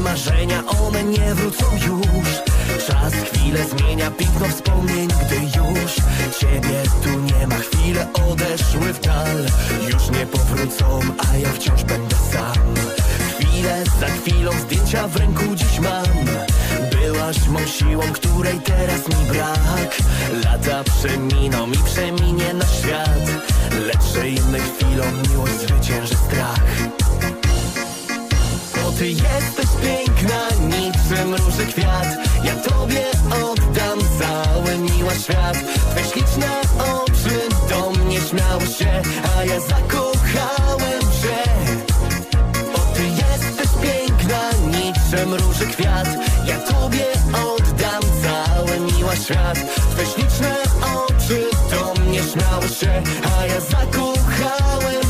Marzenia, one nie wrócą już. Czas chwilę zmienia piękno wspomnień, gdy już Ciebie tu nie ma, chwile odeszły w dal Już nie powrócą, a ja wciąż będę sam. Chwilę za chwilą zdjęcia w ręku dziś mam. Byłaś mą siłą, której teraz mi brak. Lata przeminą i przeminie nasz świat. Lecz innych chwilą miłość zwycięży strach ty jesteś piękna, niczym róży kwiat. Ja tobie oddam cały miła świat. Twe śliczne oczy do mnie śmiały się A ja zakochałem się. Bo ty jesteś piękna, niczym róży kwiat. Ja tobie oddam cały miła świat. Twe śliczne oczy do mnie śmiały się A ja zakochałem